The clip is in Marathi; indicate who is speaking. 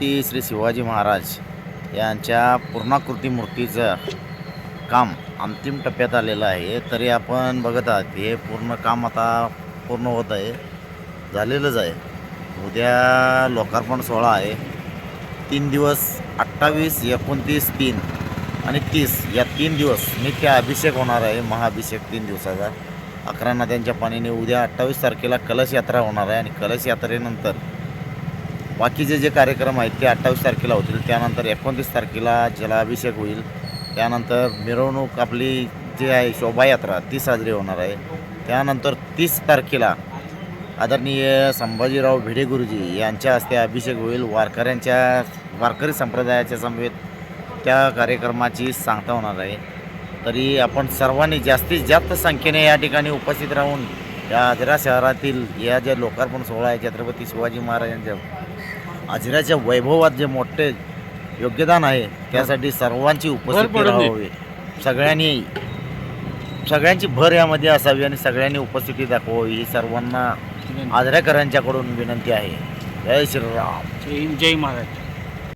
Speaker 1: ती श्री शिवाजी महाराज यांच्या पूर्णाकृती मूर्तीचं काम अंतिम टप्प्यात आलेलं आहे. तरी आपण बघत आहात हे पूर्ण काम आता पूर्ण होत आहे. झालेलंच आहे. उद्या लोकार्पण सोहळा आहे. तीन दिवस अठ्ठावीस एकोणतीस तीन आणि तीस या तीन दिवस नित्य अभिषेक होणार आहे. महाअभिषेक तीन दिवसाचा. अकरा नद्यांच्या पाणीने उद्या अठ्ठावीस तारखेला कलश यात्रा होणार आहे आणि कलश यात्रेनंतर बाकीचे जे कार्यक्रम आहेत ते अठ्ठावीस तारखेला होतील. त्यानंतर एकोणतीस तारखेला जलाभिषेक होईल. त्यानंतर मिरवणूक आपली जी आहे शोभायात्रा ती साजरी होणार आहे. त्यानंतर तीस तारखेला आदरणीय संभाजीराव भिडे गुरुजी यांच्या हस्ते अभिषेक होईल. वारकऱ्यांच्या वारकरी संप्रदायाच्या समवेत त्या कार्यक्रमाची सांगता होणार आहे. तरी आपण सर्वांनी जास्तीत जास्त संख्येने या ठिकाणी उपस्थित राहून या आजरा शहरातील या ज्या लोकार्पण सोहळा आहे छत्रपती शिवाजी महाराजांच्या आजऱ्याच्या वैभवात जे मोठे योगदान आहे त्यासाठी सर्वांची उपस्थिती. राहावी. सगळ्यांनी सगळ्यांची भर यामध्ये असावी आणि सगळ्यांनी उपस्थिती दाखवावी ही सर्वांना आजऱ्याकरांच्याकडून विनंती आहे. जय श्रीराम.
Speaker 2: जय जय महाराज